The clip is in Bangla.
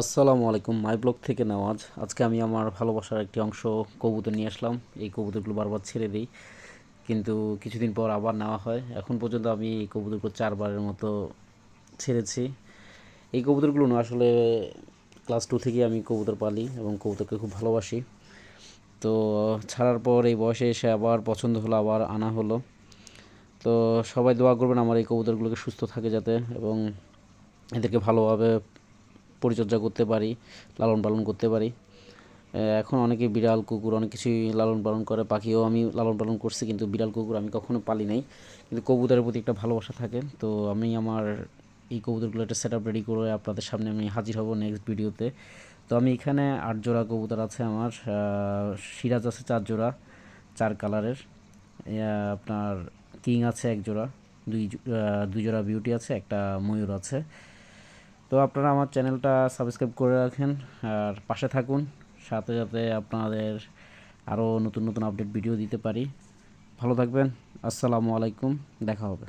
আসসালামু আলাইকুম, মাই ব্লগ থেকে নেওয়াজ আজকে আমি আমার ভালোবাসার একটি অংশ কবুতর নিয়ে আসলাম। এই কবুতরগুলো বারবার ছেড়ে দিই, কিন্তু কিছুদিন পর আবার নেওয়া হয়। এখন পর্যন্ত আমি এই কবুতরগুলো চারবারের মতো ছেড়েছি। এই কবুতরগুলো না, আসলে ক্লাস টু থেকে আমি কবুতর পালি এবং কবুতরকে খুব ভালোবাসি। তো ছাড়ার পর এই বয়সে এসে আবার পছন্দ হলো, আবার আনা হলো। তো সবাই দোয়া করবেন আমার এই কবুতরগুলোকে সুস্থ থাকে যাতে এবং এদেরকে ভালোভাবে পরিচর্যা করতে পারি, লালন পালন করতে পারি। এখন অনেকে বিড়াল, কুকুর অনেক কিছুই লালন পালন করে, পাখিও আমি লালন পালন করছি কিন্তু বিড়াল, কুকুর আমি কখনো পালি নাই। কিন্তু কবুতরের প্রতি একটা ভালোবাসা থাকে। তো আমি আমার এই কবুতরগুলো একটা সেট আপ রেডি করে আপনাদের সামনে আমি হাজির হব নেক্সট ভিডিওতে তো আমি এখানে আট জোড়া কবুতর আছে আমার। সিরাজ আছে চার জোড়া, চার কালারের। আপনার কিং আছে এক জোড়া, দুই দুই জোড়া বিউটি আছে, একটা ময়ূর আছে। তো আপনারা আমার চ্যানেলটা সাবস্ক্রাইব করে রাখেন আর পাশে থাকুন। সাথে সাথে আপনাদের আরও নতুন নতুন আপডেট ভিডিও দিতে পারি। ভালো থাকবেন। আসসালামু আলাইকুম। দেখা হবে।